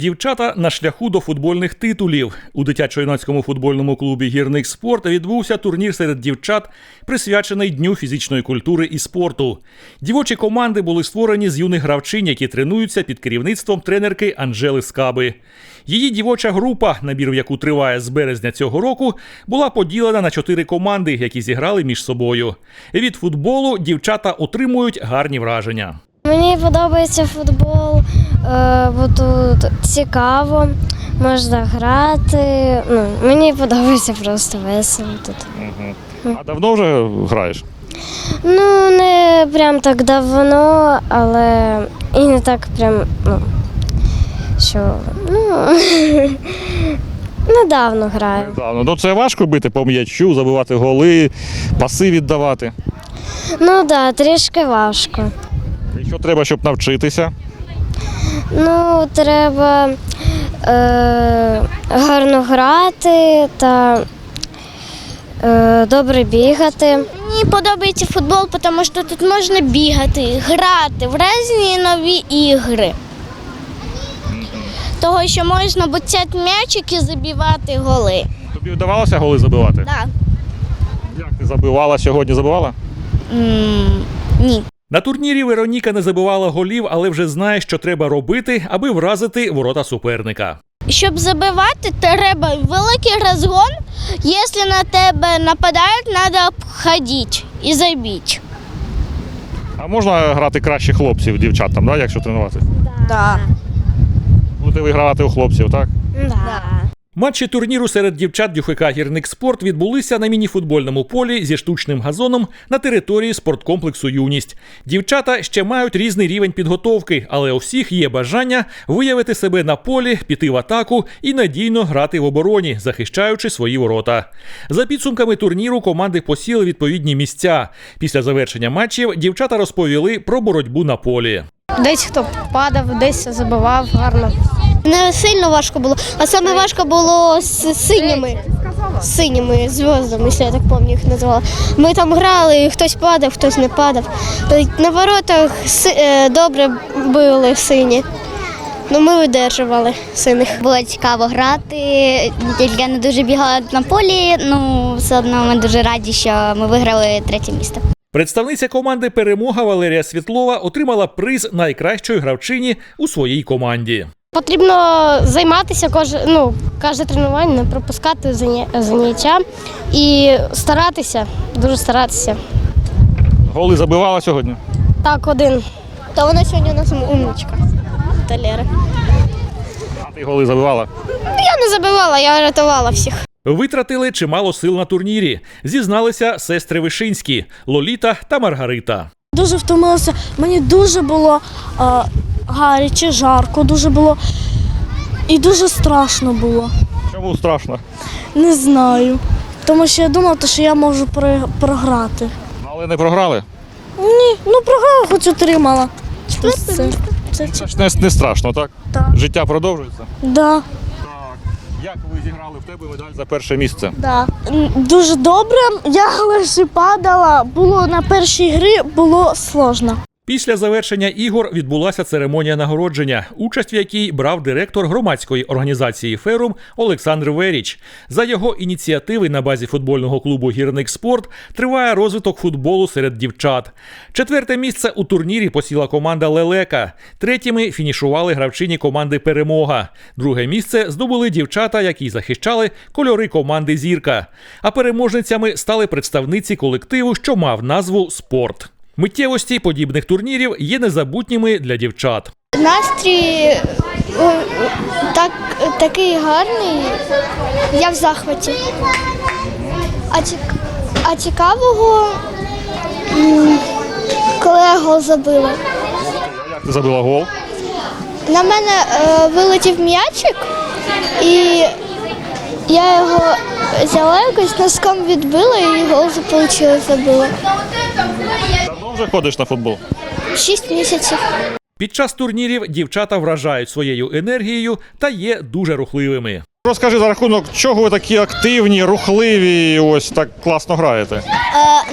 Дівчата на шляху до футбольних титулів. У дитячо-юнацькому футбольному клубі Гірник Спорт відбувся турнір серед дівчат, присвячений Дню фізичної культури і спорту. Дівочі команди були створені з юних гравчинь, які тренуються під керівництвом тренерки Анжели Скаби. Її дівоча група, набір в яку триває з березня цього року, була поділена на чотири команди, які зіграли між собою. Від футболу дівчата отримують гарні враження. Мені подобається футбол, бо тут цікаво, можна грати. Ну, мені подобається просто весело тут. А давно вже граєш? Ну, не прям так давно, але і не так прям, ну, що. Ну, недавно граю. Давно. Ну це важко бити по м'ячу, забивати голи, паси віддавати. Ну так, да, трішки важко. І що треба, щоб навчитися? Ну, треба е, гарно грати та е, добре бігати. Мені подобається футбол, тому що тут можна бігати, грати в різні нові ігри. Того, що можна буцяти м'ячик і забивати голи. Тобі вдавалося голи забивати? Так. Як ти забивала сьогодні? Забивала? Ні. На турнірі Вероніка не забивала голів, але вже знає, що треба робити, аби вразити ворота суперника. Щоб забивати, треба великий розгон. Якщо на тебе нападають, треба обходити і забити. А можна грати краще хлопців, дівчат там, да, якщо тренувати? Так. Будете вигравати у хлопців, так? Да. Матчі турніру серед дівчат ДЮФК «Гірник Спорт» відбулися на мініфутбольному полі зі штучним газоном на території спорткомплексу Юність. Дівчата ще мають різний рівень підготовки, але у всіх є бажання виявити себе на полі, піти в атаку і надійно грати в обороні, захищаючи свої ворота. За підсумками турніру команди посіли відповідні місця. Після завершення матчів дівчата розповіли про боротьбу на полі. Десь хто падав, десь забивав гарно. Не сильно важко було, а саме важко було з синіми. З синіми зв'язками, якщо я так пам'ятаю, їх називали. Ми там грали, і хтось падав, хтось не падав. На воротах е, добре били сині. Ну, ми видержували синих. Було цікаво грати. Тільки я не дуже бігала на полі. Ну все одно ми дуже раді, що ми виграли третє місце. Представниця команди Перемога Валерія Світлова отримала приз найкращої гравчині у своїй команді. Потрібно займатися кожне, ну, кожне тренування, не пропускати заняття і старатися, дуже старатися. Голи забивала сьогодні. Так, один. Та вона сьогодні у нас умничка. Та Лера. А ти голи забивала. Я не забивала, я рятувала всіх. Витратили чимало сил на турнірі. Зізналися сестри Вишинські Лоліта та Маргарита. Дуже втомилася. Мені дуже було е, гаряче, жарко, дуже було і дуже страшно було. Чому страшно? Не знаю. Тому що я думала, що я можу програти. Але не програли. Ні, ну програла, хоч отримала. Це, це, це, Це ж не, не страшно, так? Так. Життя продовжується. да, Так. Як ви зіграли в тебе медаль за перше місце? да. Дуже добре. Я лише падала. Було на першій грі було сложно. Після завершення ігор відбулася церемонія нагородження, участь в якій брав директор громадської організації Ферум Олександр Веріч. За його ініціативи на базі футбольного клубу Гірник Спорт триває розвиток футболу серед дівчат. Четверте місце у турнірі посіла команда Лелека. Третіми фінішували гравчині команди Перемога. Друге місце здобули дівчата, які захищали кольори команди Зірка. А переможницями стали представниці колективу, що мав назву Спорт. Миттєвості подібних турнірів є незабутніми для дівчат. Настрій так, такий гарний. Я в захваті. А, цік... а цікавого, коли я гол забила. Як ти забила гол? На мене е, вилетів м'ячик, і я його взяла якось носком відбила і гол отримала, забила. Вже ходиш на футбол. Шість місяців. Під час турнірів дівчата вражають своєю енергією та є дуже рухливими. розкажи за рахунок, чого ви такі активні, рухливі, і ось так класно граєте. Е,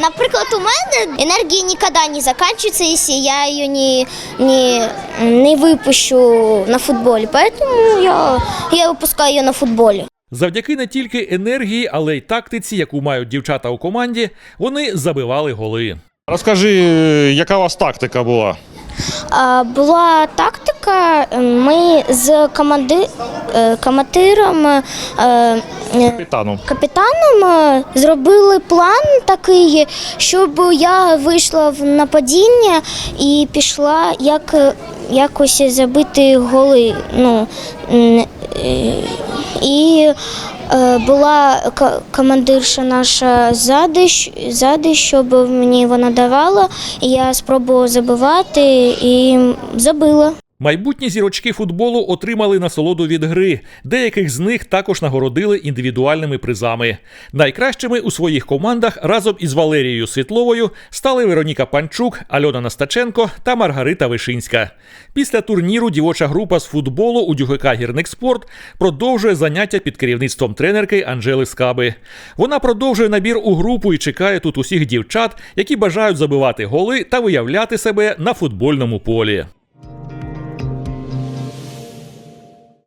наприклад, у мене енергія ніколи не закінчується, якщо я її не, не, не випущу на футболі. Тому я, я випускаю її на футболі. Завдяки не тільки енергії, але й тактиці, яку мають дівчата у команді, вони забивали голи. Розкажи, яка у вас тактика була? Була тактика. Ми з команди... е, командиром, е, е, Капітаном. капітаном е, зробили план такий, щоб я вийшла в нападіння і пішла як, якось забити голи. Ну, е, і е, була ка- командирша наша ззади, ззади, щоб мені вона давала. Я спробувала забивати і забила. Майбутні зірочки футболу отримали насолоду від гри. Деяких з них також нагородили індивідуальними призами. Найкращими у своїх командах разом із Валерією Світловою стали Вероніка Панчук, Альона Настаченко та Маргарита Вишинська. Після турніру дівоча група з футболу у ДЮГК «Гірник Спорт» продовжує заняття під керівництвом тренерки Анжели Скаби. Вона продовжує набір у групу і чекає тут усіх дівчат, які бажають забивати голи та виявляти себе на футбольному полі.